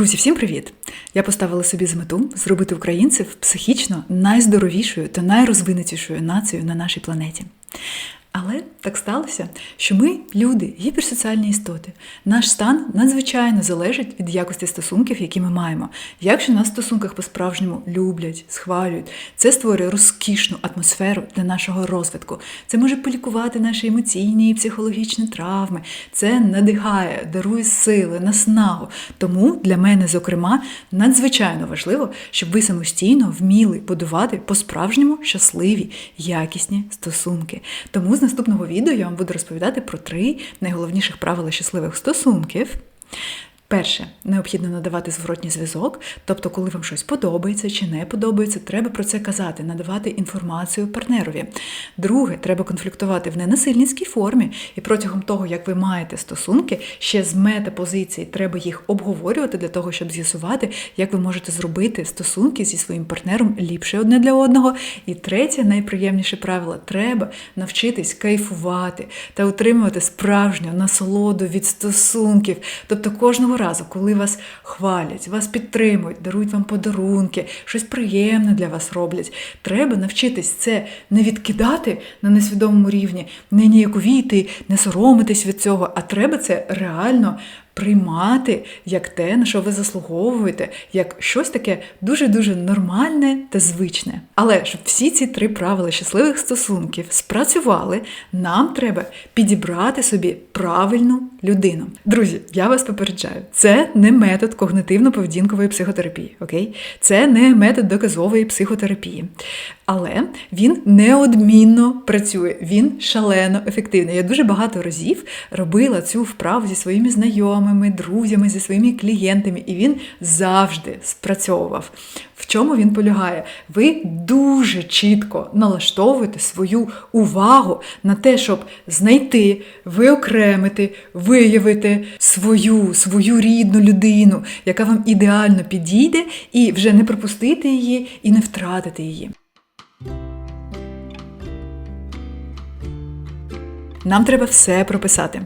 Друзі, всім привіт! Я поставила собі з мету зробити українців психічно найздоровішою та найрозвинутішою нацією на нашій планеті. Але так сталося, що ми, люди, гіперсоціальні істоти. Наш стан надзвичайно залежить від якості стосунків, які ми маємо. Якщо нас в стосунках по-справжньому люблять, схвалюють, це створює розкішну атмосферу для нашого розвитку. Це може полікувати наші емоційні і психологічні травми. Це надихає, дарує сили, наснагу. Тому для мене, зокрема, надзвичайно важливо, щоб ви самостійно вміли будувати по-справжньому щасливі, якісні стосунки. Тому з наступного відео я вам буду розповідати про три найголовніших правила щасливих стосунків. Перше, необхідно надавати зворотній зв'язок, тобто, коли вам щось подобається чи не подобається, треба про це казати, надавати інформацію партнерові. Друге, треба конфліктувати в ненасильницькій формі, і протягом того, як ви маєте стосунки, ще з метапозиції треба їх обговорювати для того, щоб з'ясувати, як ви можете зробити стосунки зі своїм партнером ліпше одне для одного. І третє, найприємніше правило треба навчитись кайфувати та утримувати справжню насолоду від стосунків, тобто кожного разу, коли вас хвалять, вас підтримують, дарують вам подарунки, щось приємне для вас роблять, треба навчитись це не відкидати на несвідомому рівні, не ніяковіти, не соромитись від цього, а треба це реально приймати як те, на що ви заслуговуєте, як щось таке дуже-дуже нормальне та звичне. Але щоб всі ці три правила щасливих стосунків спрацювали, нам треба підібрати собі правильну людину. Друзі, я вас попереджаю, це не метод когнитивно-поведінкової психотерапії, окей? Це не метод доказової психотерапії. Але він неодмінно працює, він шалено ефективний. Я дуже багато разів робила цю вправу зі своїми знайомими, друзями, зі своїми клієнтами, і він завжди спрацьовував. В чому він полягає? Ви дуже чітко налаштовуєте свою увагу на те, щоб знайти, виокремити, виявити свою, свою рідну людину, яка вам ідеально підійде, і вже не пропустити її і не втратити її. Нам треба все прописати.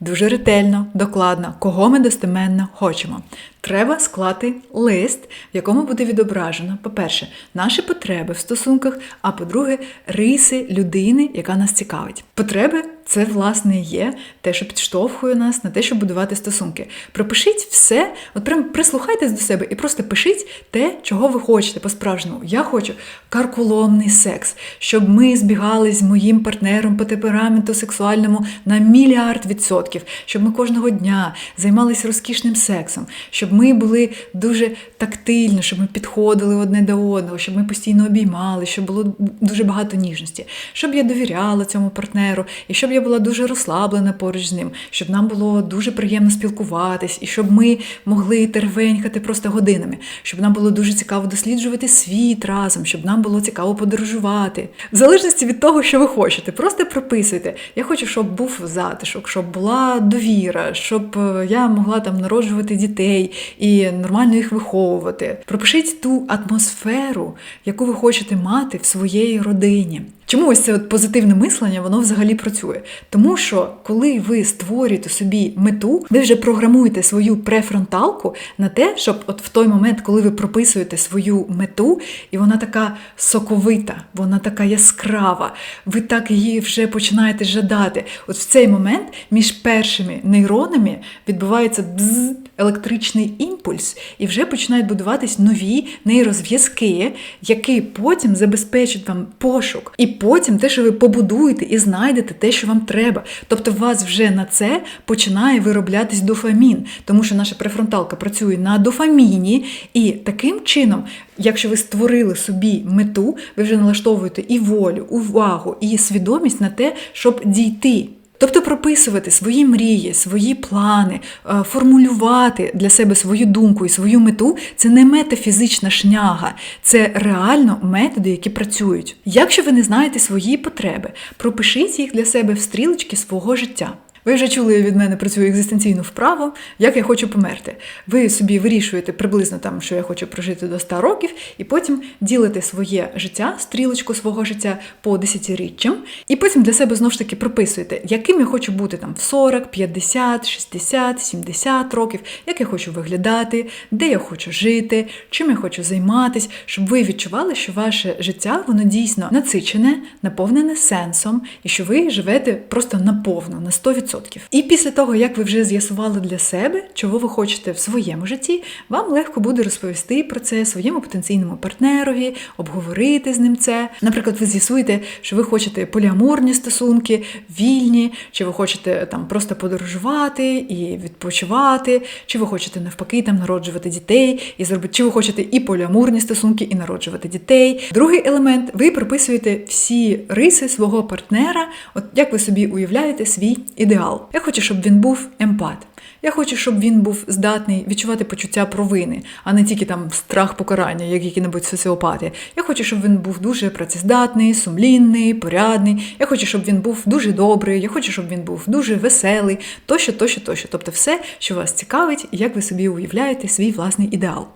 Дуже ретельно, докладно, кого ми достеменно хочемо. Треба склати лист, в якому буде відображено, по-перше, наші потреби в стосунках, а по-друге, риси людини, яка нас цікавить. Потреби це, власне, є те, що підштовхує нас на те, щоб будувати стосунки. Пропишіть все, от прям прислухайтесь до себе і просто пишіть те, чого ви хочете по-справжньому. Я хочу каркуломний секс, щоб ми збігали з моїм партнером по темпераменту сексуальному на мільярд відсотків, щоб ми кожного дня займалися розкішним сексом, щоб ми були дуже тактильні, щоб ми підходили одне до одного, щоб ми постійно обіймали, щоб було дуже багато ніжності, щоб я довіряла цьому партнеру, і щоб я була дуже розслаблена поруч з ним, щоб нам було дуже приємно спілкуватись, і щоб ми могли тервенькати просто годинами, щоб нам було дуже цікаво досліджувати світ разом, щоб нам було цікаво подорожувати. В залежності від того, що ви хочете, просто прописуйте. Я хочу, щоб був затишок, щоб була довіра, щоб е, я могла там народжувати дітей і нормально їх виховувати. Пропишіть ту атмосферу, яку ви хочете мати в своїй родині. Чому ось це от позитивне мислення воно взагалі працює? Тому що коли ви створюєте собі мету, ви вже програмуєте свою префронталку на те, щоб от в той момент, коли ви прописуєте свою мету, і вона така соковита, вона така яскрава, ви так її вже починаєте жадати. От в цей момент між першими нейронами відбувається бз, електричний імпульс, і вже починають будуватись нові нейрозв'язки, які потім забезпечать вам пошук. І потім те, що ви побудуєте і знайдете те, що вам треба. Тобто, у вас вже на це починає вироблятись дофамін, тому що наша префронталка працює на дофаміні, і таким чином, якщо ви створили собі мету, ви вже налаштовуєте і волю, увагу, і свідомість на те, щоб дійти. Тобто прописувати свої мрії, свої плани, е, формулювати для себе свою думку і свою мету це не метафізична шняга, це реально методи, які працюють. Якщо ви не знаєте свої потреби, пропишіть їх для себе в стрілочки свого життя. Ви вже чули від мене про цю екзистенційну вправу, як я хочу померти. Ви собі вирішуєте приблизно там, що я хочу прожити до 100 років, і потім ділите своє життя, стрілочку свого життя по десятиріччям, і потім для себе знову ж таки прописуєте, яким я хочу бути там в 40, 50, 60, 70 років, як я хочу виглядати, де я хочу жити, чим я хочу займатися, щоб ви відчували, що ваше життя воно дійсно насичене, наповнене сенсом, і що ви живете просто наповно, на 100%. І після того, як ви вже з'ясували для себе, чого ви хочете в своєму житті, вам легко буде розповісти про це своєму потенційному партнерові, обговорити з ним це. Наприклад, ви з'ясуєте, що ви хочете поліаморні стосунки, вільні, чи ви хочете там просто подорожувати і відпочивати, чи ви хочете навпаки там народжувати дітей і зробити, чи ви хочете і поліаморні стосунки, і народжувати дітей. Другий елемент ви прописуєте всі риси свого партнера, от як ви собі уявляєте свій ідеал. Я хочу, щоб він був емпат. Я хочу, щоб він був здатний відчувати почуття провини, а не тільки там страх покарання, як які-небудь соціопати. Я хочу, щоб він був дуже працездатний, сумлінний, порядний. Я хочу, щоб він був дуже добрий. Я хочу, щоб він був дуже веселий, тощо, тощо, тощо. Тобто, все, що вас цікавить, як ви собі уявляєте свій власний ідеал.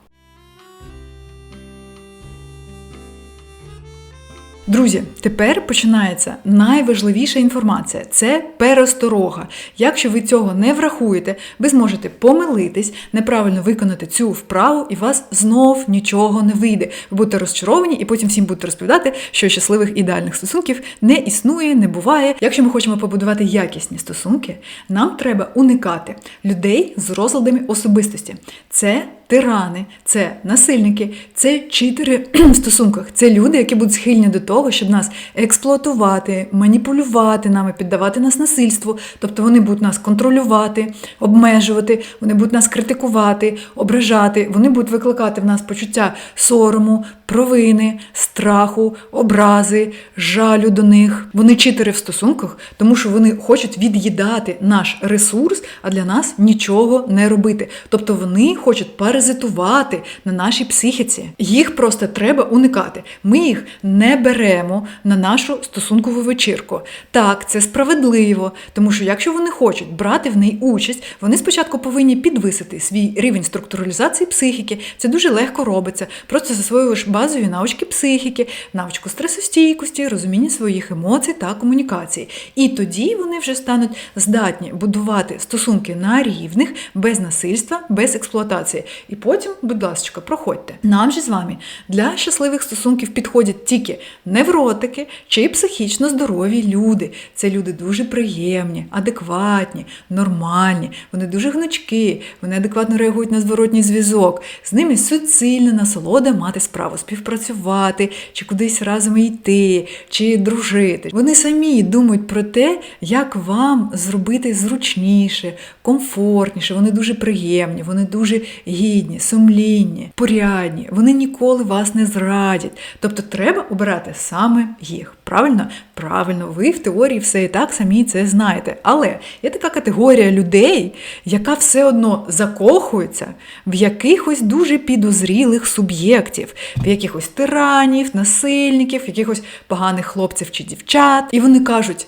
Друзі, тепер починається найважливіша інформація це пересторога. Якщо ви цього не врахуєте, ви зможете помилитись, неправильно виконати цю вправу, і вас знов нічого не вийде. Ви будете розчаровані, і потім всім будете розповідати, що щасливих ідеальних стосунків не існує, не буває. Якщо ми хочемо побудувати якісні стосунки, нам треба уникати людей з розладами особистості. Це тирани, це насильники, це читери в стосунках. Це люди, які будуть схильні до того, щоб нас експлуатувати, маніпулювати нами, піддавати нас насильству. Тобто вони будуть нас контролювати, обмежувати, вони будуть нас критикувати, ображати, вони будуть викликати в нас почуття сорому, провини, страху, образи, жалю до них. Вони читери в стосунках, тому що вони хочуть від'їдати наш ресурс, а для нас нічого не робити. Тобто вони хочуть паразитувати на нашій психіці. Їх просто треба уникати. Ми їх не беремо на нашу стосункову вечірку. Так, це справедливо, тому що якщо вони хочуть брати в неї участь, вони спочатку повинні підвисити свій рівень структуралізації психіки. Це дуже легко робиться. Просто засвоюєш базові навички психіки, навичку стресостійкості, розуміння своїх емоцій та комунікації. І тоді вони вже стануть здатні будувати стосунки на рівних, без насильства, без експлуатації. І потім, будь ласка, проходьте. Нам же з вами для щасливих стосунків підходять тільки невротики чи психічно здорові люди. Це люди дуже приємні, адекватні, нормальні, вони дуже гнучки, вони адекватно реагують на зворотній зв'язок. З ними суцільна насолода мати справу, співпрацювати, чи кудись разом йти, чи дружити. Вони самі думають про те, як вам зробити зручніше, комфортніше. Вони дуже приємні, вони дуже гідні, сумлінні, порядні. Вони ніколи вас не зрадять. Тобто треба обирати саме їх. Правильно? Правильно, ви в теорії все і так самі це знаєте. Але є така категорія людей, яка все одно закохується в якихось дуже підозрілих суб'єктів, в якихось тиранів, насильників, якихось поганих хлопців чи дівчат. І вони кажуть.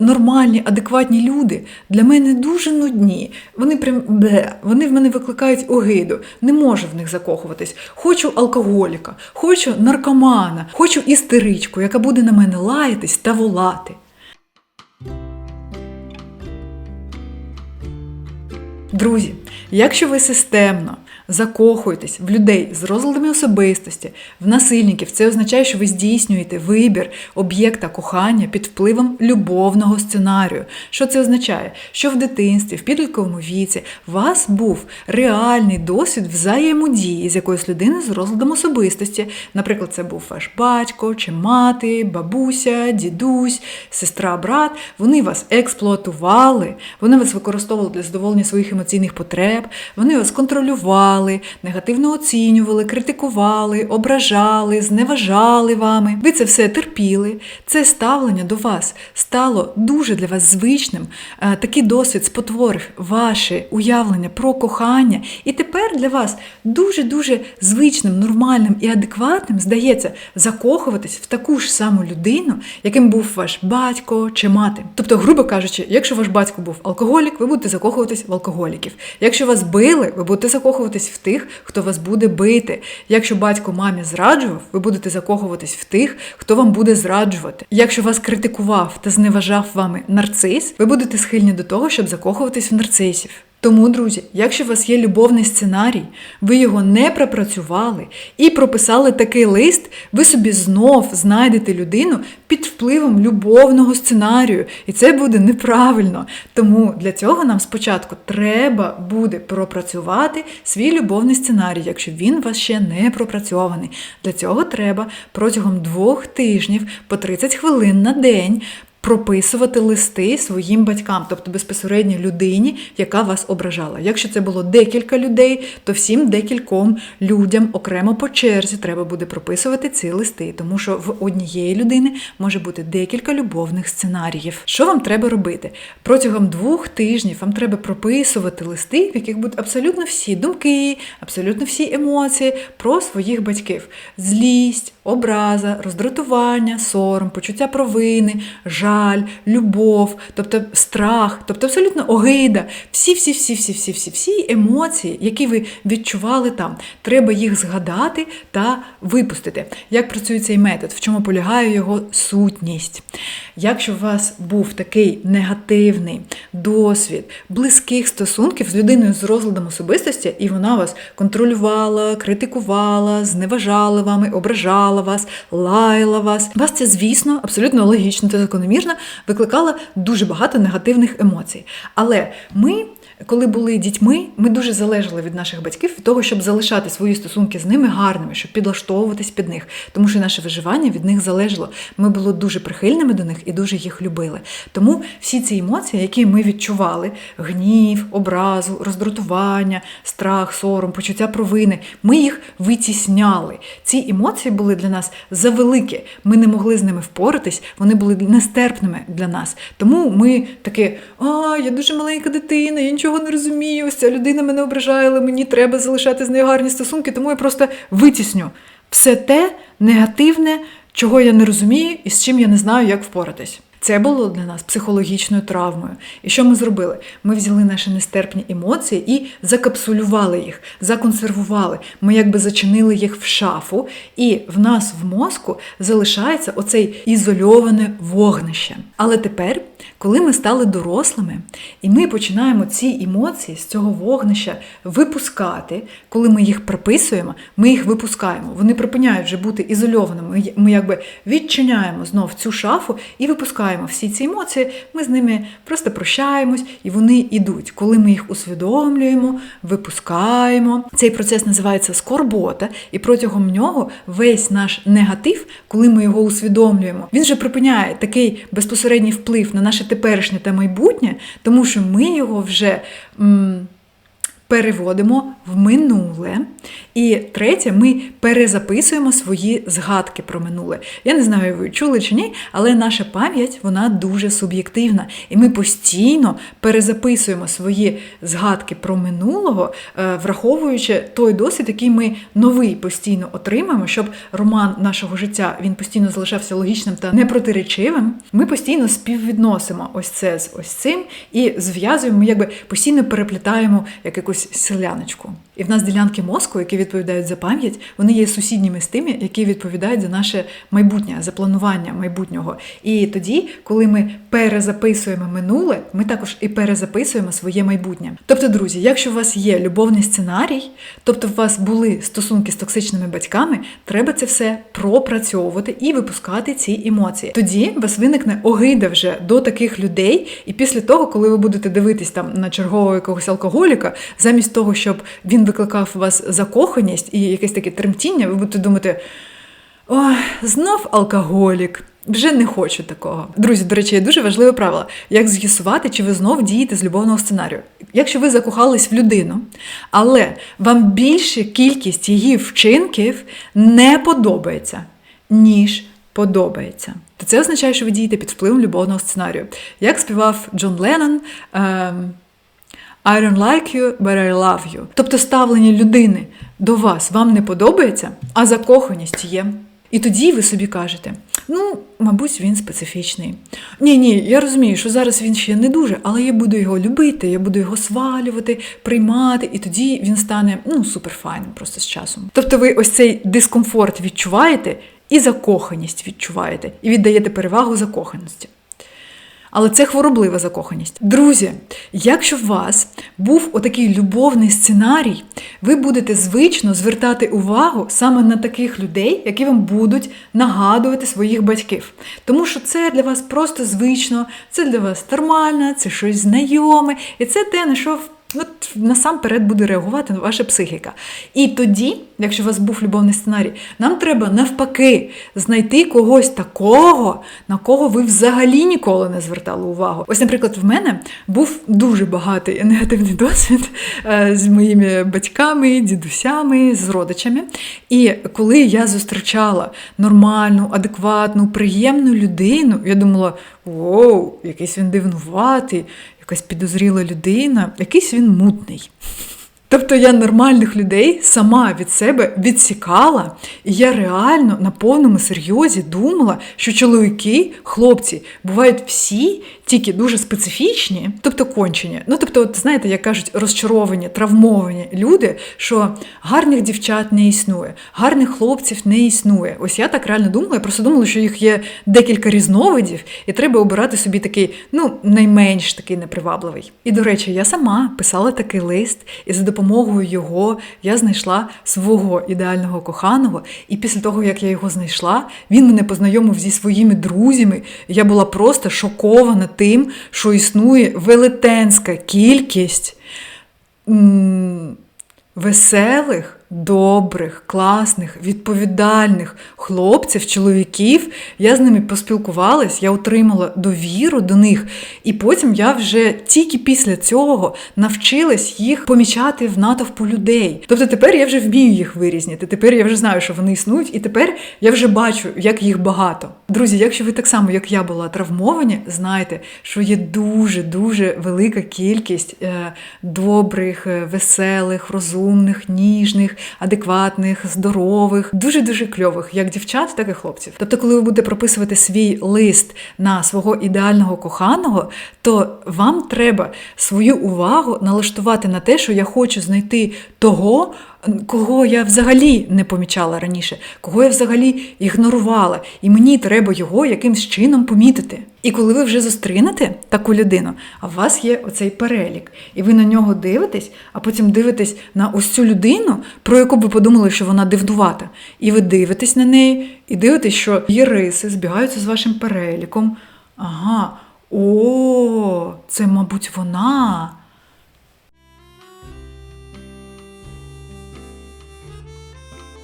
Нормальні, адекватні люди для мене дуже нудні. Вони прям бе, вони в мене викликають огиду. Не можу в них закохуватись. Хочу алкоголіка, хочу наркомана, хочу істеричку, яка буде на мене лаятись та волати. Друзі, якщо ви системно закохуєтесь в людей з розладами особистості, в насильників, це означає, що ви здійснюєте вибір об'єкта кохання під впливом любовного сценарію. Що це означає? Що в дитинстві, в підлітковому віці у вас був реальний досвід взаємодії з якоюсь людиною з розладом особистості. Наприклад, це був ваш батько чи мати, бабуся, дідусь, сестра, брат. Вони вас експлуатували, вони вас використовували для задоволення своїх емоційних потреб, вони вас контролювали ображали, негативно оцінювали, критикували, ображали, зневажали вами. Ви це все терпіли. Це ставлення до вас стало дуже для вас звичним. Е, Такий досвід спотворив ваше уявлення про кохання. І тепер для вас дуже-дуже звичним, нормальним і адекватним здається закохуватись в таку ж саму людину, яким був ваш батько чи мати. Тобто, грубо кажучи, якщо ваш батько був алкоголік, ви будете закохуватись в алкоголіків. Якщо вас били, ви будете закохуватись в тих, хто вас буде бити. Якщо батько мамі зраджував, ви будете закохуватись в тих, хто вам буде зраджувати. Якщо вас критикував та зневажав вами нарцис, ви будете схильні до того, щоб закохуватись в нарцисів. Тому, друзі, якщо у вас є любовний сценарій, ви його не пропрацювали і прописали такий лист, ви собі знов знайдете людину під впливом любовного сценарію, і це буде неправильно. Тому для цього нам спочатку треба буде пропрацювати свій любовний сценарій, якщо він у вас ще не пропрацьований. Для цього треба протягом двох тижнів по 30 хвилин на день прописувати листи своїм батькам, тобто безпосередньо людині, яка вас ображала. Якщо це було декілька людей, то всім декільком людям окремо по черзі треба буде прописувати ці листи, тому що в однієї людини може бути декілька любовних сценаріїв. Що вам треба робити? Протягом двох тижнів вам треба прописувати листи, в яких будуть абсолютно всі думки, абсолютно всі емоції про своїх батьків: злість, образа, роздратування, сором, почуття провини, жаль, любов, тобто страх, тобто абсолютно огида, всі, всі, всі, всі, всі, всі, всі емоції, які ви відчували там, треба їх згадати та випустити. Як працює цей метод, в чому полягає його сутність? Якщо у вас був такий негативний досвід близьких стосунків з людиною з розладом особистості, і вона вас контролювала, критикувала, зневажала вами, ображала вас, лаяла вас, вас це, звісно, абсолютно логічно та закономірно викликало дуже багато негативних емоцій. Але ми. Коли були дітьми, ми дуже залежали від наших батьків від того, щоб залишати свої стосунки з ними гарними, щоб підлаштовуватись під них, тому що наше виживання від них залежало. Ми були дуже прихильними до них і дуже їх любили. Тому всі ці емоції, які ми відчували: гнів, образу, роздратування, страх, сором, почуття провини, ми їх витісняли. Ці емоції були для нас завеликі. Ми не могли з ними впоратись, вони були нестерпними для нас. Тому ми такі, а я дуже маленька дитина, я нічого не розумію. Ця людина мене ображає, але мені треба залишати з нею гарні стосунки, тому я просто витісню все те негативне, чого я не розумію і з чим я не знаю, як впоратись. Це було для нас психологічною травмою. І що ми зробили? Ми взяли наші нестерпні емоції і закапсулювали їх, законсервували. Ми якби зачинили їх в шафу, і в нас в мозку залишається оцей ізольоване вогнище. Але тепер, коли ми стали дорослими, і ми починаємо ці емоції з цього вогнища випускати, коли ми їх прописуємо, ми їх випускаємо. Вони припиняють вже бути ізольованими. Ми якби відчиняємо знов цю шафу і випускаємо всі ці емоції. Ми з ними просто прощаємось, і вони йдуть. Коли ми їх усвідомлюємо, випускаємо. Цей процес називається скорбота, і протягом нього весь наш негатив, коли ми його усвідомлюємо, він вже припиняє такий безпосередній вплив на наше теперішнє та майбутнє, тому що ми його вже. М- Переводимо в минуле. І третє, ми перезаписуємо свої згадки про минуле. Я не знаю, ви чули чи ні, але наша пам'ять вона дуже суб'єктивна. І ми постійно перезаписуємо свої згадки про минулого, е, враховуючи той досвід, який ми новий постійно отримаємо, щоб роман нашого життя він постійно залишався логічним та непротиречивим. Ми постійно співвідносимо ось це з ось цим і зв'язуємо, якби постійно переплітаємо як якусь селяночку. І в нас ділянки мозку, які відповідають за пам'ять, вони є сусідніми з тими, які відповідають за наше майбутнє, за планування майбутнього. І тоді, коли ми перезаписуємо минуле, ми також і перезаписуємо своє майбутнє. Тобто, друзі, якщо у вас є любовний сценарій, тобто у вас були стосунки з токсичними батьками, треба це все пропрацьовувати і випускати ці емоції. Тоді у вас виникне огида вже до таких людей, і після того, коли ви будете дивитись там на чергового якогось алкоголіка, замість того, щоб він викликав у вас закоханість і якесь таке тремтіння, ви будете думати. Ой, знов алкоголік. Вже не хочу такого. Друзі, до речі, дуже важливе правило, як з'ясувати, чи ви знов дієте з любовного сценарію. Якщо ви закохались в людину, але вам більша кількість її вчинків не подобається, ніж подобається, то це означає, що ви дієте під впливом любовного сценарію. Як співав Джон Леннон, ем, I don't like you, but I love you. Тобто ставлення людини до вас вам не подобається, а закоханість є. І тоді ви собі кажете: ну, мабуть, він специфічний. Ні, ні, я розумію, що зараз він ще не дуже, але я буду його любити, я буду його свалювати, приймати, і тоді він стане ну, суперфайним просто з часом. Тобто ви ось цей дискомфорт відчуваєте і закоханість відчуваєте, і віддаєте перевагу закоханості. Але це хвороблива закоханість. Друзі, якщо у вас був отакий любовний сценарій, ви будете звично звертати увагу саме на таких людей, які вам будуть нагадувати своїх батьків. Тому що це для вас просто звично, це для вас нормально, це щось знайоме, і це те, на що От насамперед буде реагувати ваша психіка. І тоді, якщо у вас був любовний сценарій, нам треба навпаки знайти когось такого, на кого ви взагалі ніколи не звертали увагу. Ось, наприклад, в мене був дуже багатий негативний досвід е, з моїми батьками, дідусями, з родичами. І коли я зустрічала нормальну, адекватну, приємну людину, я думала, воу, якийсь він дивнуватий якась підозріла людина, якийсь він мутний. Тобто я нормальних людей сама від себе відсікала, і я реально на повному серйозі думала, що чоловіки, хлопці, бувають всі тільки дуже специфічні, тобто кончені. Ну тобто, от знаєте, як кажуть, розчаровані, травмовані люди, що гарних дівчат не існує, гарних хлопців не існує. Ось я так реально думала, я просто думала, що їх є декілька різновидів, і треба обирати собі такий, ну, найменш такий непривабливий. І до речі, я сама писала такий лист, і за допомогою його я знайшла свого ідеального коханого. І після того, як я його знайшла, він мене познайомив зі своїми друзями. Я була просто шокована тим, що існує велетенська кількість веселих добрих, класних, відповідальних хлопців, чоловіків. Я з ними поспілкувалась, я отримала довіру до них, і потім я вже тільки після цього навчилась їх помічати в натовпу людей. Тобто тепер я вже вмію їх вирізняти. Тепер я вже знаю, що вони існують, і тепер я вже бачу, як їх багато. Друзі, якщо ви так само, як я була травмовані, знайте, що є дуже-дуже велика кількість е, добрих, е, веселих, розумних, ніжних, адекватних, здорових, дуже-дуже кльових, як дівчат, так і хлопців. Тобто, коли ви будете прописувати свій лист на свого ідеального коханого, то вам треба свою увагу налаштувати на те, що я хочу знайти того, кого я взагалі не помічала раніше, кого я взагалі ігнорувала, і мені треба його якимсь чином помітити. І коли ви вже зустрінете таку людину, а у вас є оцей перелік, і ви на нього дивитесь, а потім дивитесь на ось цю людину, про яку ви подумали, що вона дивнувата. І ви дивитесь на неї, і дивитесь, що її риси збігаються з вашим переліком. Ага, о, це, мабуть, вона.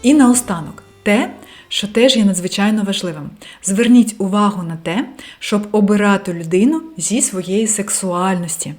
І наостанок те, що теж є надзвичайно важливим. Зверніть увагу на те, щоб обирати людину зі своєї сексуальності.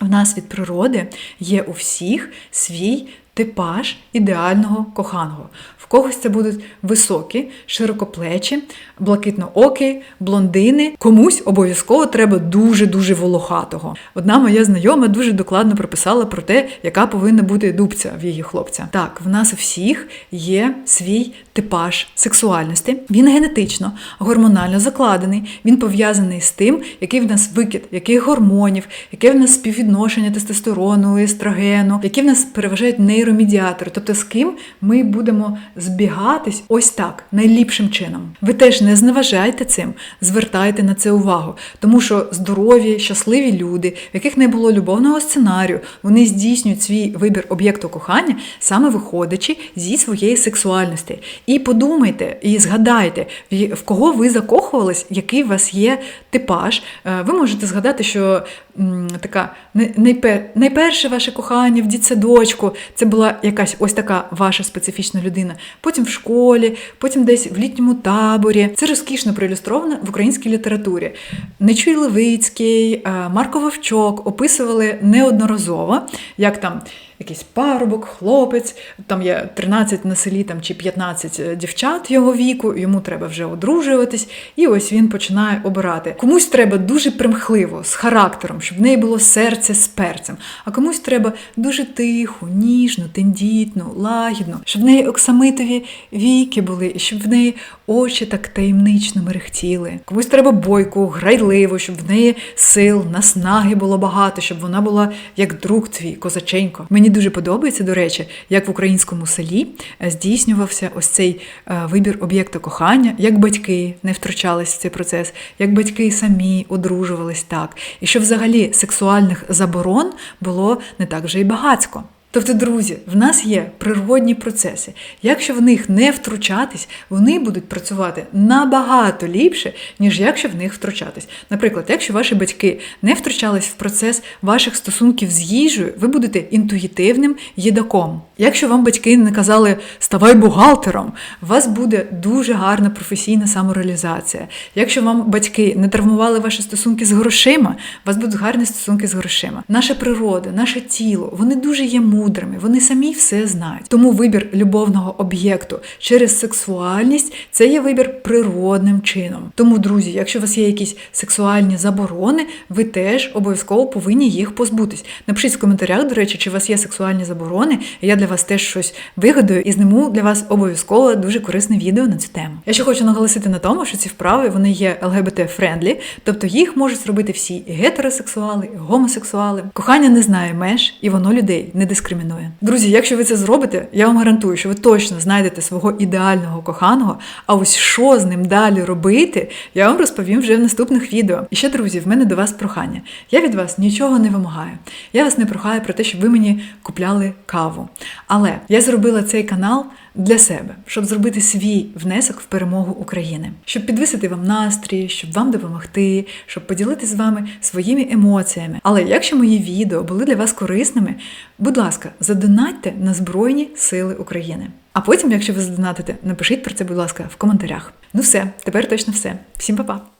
В нас від природи є у всіх свій типаж ідеального коханого. В когось це будуть високі, широкоплечі, блакитноокі, блондини. Комусь обов'язково треба дуже-дуже волохатого. Одна моя знайома дуже докладно прописала про те, яка повинна бути дубця в її хлопця. Так, в нас у всіх є свій типаж сексуальності. Він генетично, гормонально закладений, він пов'язаний з тим, який в нас викид, яких гормонів, яке в нас співвідношення тестостерону, естрогену, які в нас переважають нейромедіатори, тобто з ким ми будемо збігатись ось так, найліпшим чином. Ви теж не зневажайте цим, звертайте на це увагу, тому що здорові, щасливі люди, в яких не було любовного сценарію, вони здійснюють свій вибір об'єкту кохання, саме виходячи зі своєї сексуальності. І подумайте, і згадайте, в кого ви закохувались, який у вас є типаж. Е, ви можете згадати, що м, така найпер, найперше ваше кохання в дітсадочку, це була якась ось така ваша специфічна людина, потім в школі, потім десь в літньому таборі. Це розкішно проілюстровано в українській літературі. Нечуй Левицький, е, Марко Вовчок описували неодноразово, як там якийсь парубок, хлопець, там є 13 на селі там, чи 15 дівчат його віку, йому треба вже одружуватись, і ось він починає обирати. Комусь треба дуже примхливо, з характером, щоб в неї було серце з перцем, а комусь треба дуже тихо, ніжно, тендітно, лагідно, щоб в неї оксамитові віки були, і щоб в неї очі так таємнично мерехтіли. Комусь треба бойку, грайливо, щоб в неї сил, наснаги було багато, щоб вона була як друг твій, козаченько. Мені дуже подобається, до речі, як в українському селі е, здійснювався ось цей е, вибір об'єкта кохання, як батьки не втручались в цей процес, як батьки самі одружувались так, і що взагалі сексуальних заборон було не так вже й багацько. Тобто, друзі, в нас є природні процеси. Якщо в них не втручатись, вони будуть працювати набагато ліпше, ніж якщо в них втручатись. Наприклад, якщо ваші батьки не втручались в процес ваших стосунків з їжею, ви будете інтуїтивним їдаком. Якщо вам батьки не казали ставай бухгалтером, у вас буде дуже гарна професійна самореалізація. Якщо вам батьки не травмували ваші стосунки з грошима, у вас будуть гарні стосунки з грошима. Наша природа, наше тіло, вони дуже є мудрими, вони самі все знають. Тому вибір любовного об'єкту через сексуальність це є вибір природним чином. Тому, друзі, якщо у вас є якісь сексуальні заборони, ви теж обов'язково повинні їх позбутись. Напишіть в коментарях, до речі, чи у вас є сексуальні заборони. Я для вас теж щось вигадую і зниму для вас обов'язково дуже корисне відео на цю тему. Я ще хочу наголосити на тому, що ці вправи вони є ЛГБТ-френдлі, тобто їх можуть зробити всі і гетеросексуали, і гомосексуали. Кохання не знає меж, і воно людей не дискримінує. Друзі, якщо ви це зробите, я вам гарантую, що ви точно знайдете свого ідеального коханого. А ось що з ним далі робити, я вам розповім вже в наступних відео. І ще, друзі, в мене до вас прохання. Я від вас нічого не вимагаю. Я вас не прохаю про те, щоб ви мені купляли каву. Але я зробила цей канал для себе, щоб зробити свій внесок в перемогу України, щоб підвисити вам настрій, щоб вам допомогти, щоб поділитися з вами своїми емоціями. Але якщо мої відео були для вас корисними, будь ласка, задонатьте на Збройні Сили України. А потім, якщо ви задонатите, напишіть про це, будь ласка, в коментарях. Ну все, тепер точно все. Всім па-па!